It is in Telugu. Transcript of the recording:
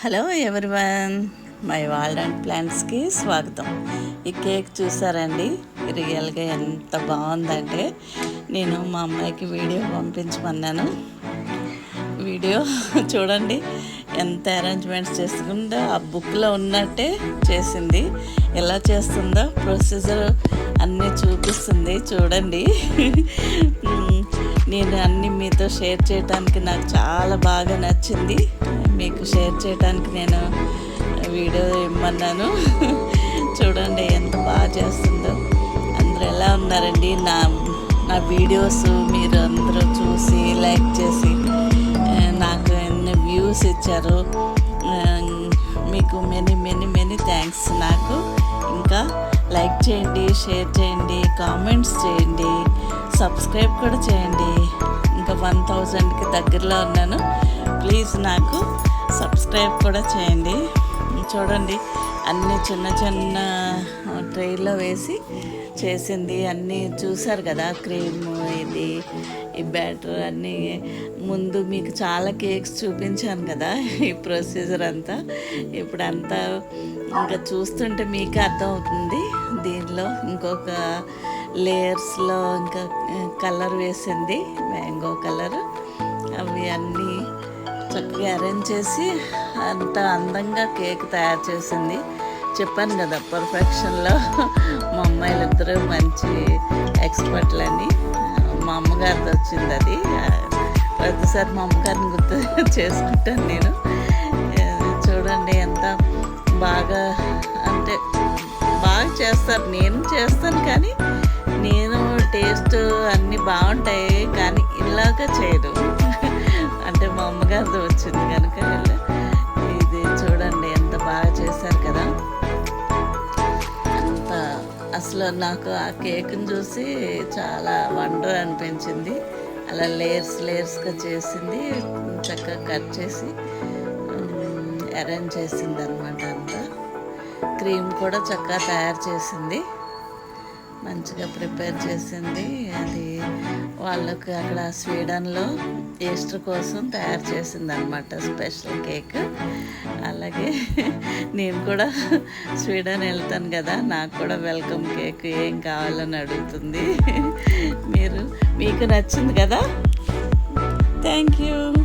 Hello everyone my world and ప్లాంట్స్కి స్వాగతం. ఈ కేక్ చూసారండి? రియల్గా ఎంత బాగుందంటే నేను మా అమ్మాయికి వీడియో పంపించమన్నాను. వీడియో చూడండి ఎంత అరేంజ్మెంట్స్ చేసుకుందో. ఆ బుక్లో ఉన్నట్టే చేసింది. ఎలా చేస్తుందో ప్రొసీజర్ అన్నీ చూపిస్తుంది చూడండి. నేను అన్నీ మీతో షేర్ చేయడానికి నాకు చాలా బాగా నచ్చింది. మీకు షేర్ చేయడానికి నేను వీడియో ఇమ్మన్నాను. చూడండి ఎంత బాగా చేస్తుందో. అందరూ ఎలా ఉన్నారండి? నా నా వీడియోస్ మీరు అందరూ చూసి లైక్ చేసి నాకు ఎన్ని వ్యూస్ ఇచ్చారు. మీకు మెనీ మెనీ మెనీ థ్యాంక్స్ నాకు. ఇంకా లైక్ చేయండి షేర్ చేయండి కామెంట్స్ చేయండి సబ్స్క్రైబ్ కూడా చేయండి. ఇంకా వన్ థౌజండ్కి దగ్గరలో ఉన్నాను. ప్లీజ్ నాకు సబ్స్క్రైబ్ కూడా చేయండి. చూడండి అన్ని చిన్న చిన్న ట్రైలో వేసి చేసింది. అన్నీ చూసారు కదా క్రీమ్ ఇది ఈ బ్యాటర్ అన్నీ. ముందు మీకు చాలా కేక్స్ చూపించాను కదా ఈ ప్రొసీజర్ అంతా. ఇప్పుడు అంతా ఇంకా చూస్తుంటే మీకు అర్థమవుతుంది. దీనిలో ఇంకొక లేయర్స్లో ఇంకా కలర్ వేసింది మ్యాంగో కలర్. అవి అన్నీ చక్కగా అరేంజ్ చేసి అంత అందంగా కేక్ తయారు చేసింది. చెప్పాను కదా పర్ఫెక్షన్లో మా అమ్మాయిలు ఇద్దరు మంచి ఎక్స్పర్ట్లని. మా అమ్మగారిది వచ్చింది అది. ప్రతిసారి మా అమ్మగారిని గుర్తు చేసుకుంటాను నేను. చూడండి ఎంత బాగా అంటే బాగా చేస్తారు. నేను చేస్తాను కానీ నేను టేస్ట్ అన్నీ బాగుంటాయి కానీ ఇలాగా చేయదు అసలు నాకు ఆ కేక్ని చూసి చాలా వండర్ అనిపించింది. అలా లేయర్స్ లేయర్స్గా చేసింది చక్కగా కట్ చేసి అరేంజ్ చేసింది అనమాట అంతా. క్రీమ్ కూడా చక్కగా తయారు చేసింది. మంచిగా ప్రిపేర్ చేసింది. అది వాళ్ళకి అక్కడ స్వీడన్లో ఈస్టర్ కోసం తయారు చేసింది అనమాట స్పెషల్ కేక్. అలాగే నేను కూడా స్వీడన్ వెళ్తాను కదా నాకు కూడా వెల్కమ్ కేక్ ఏం కావాలని అడుగుతుంది. మీరు మీకు నచ్చింది కదా? Thank you.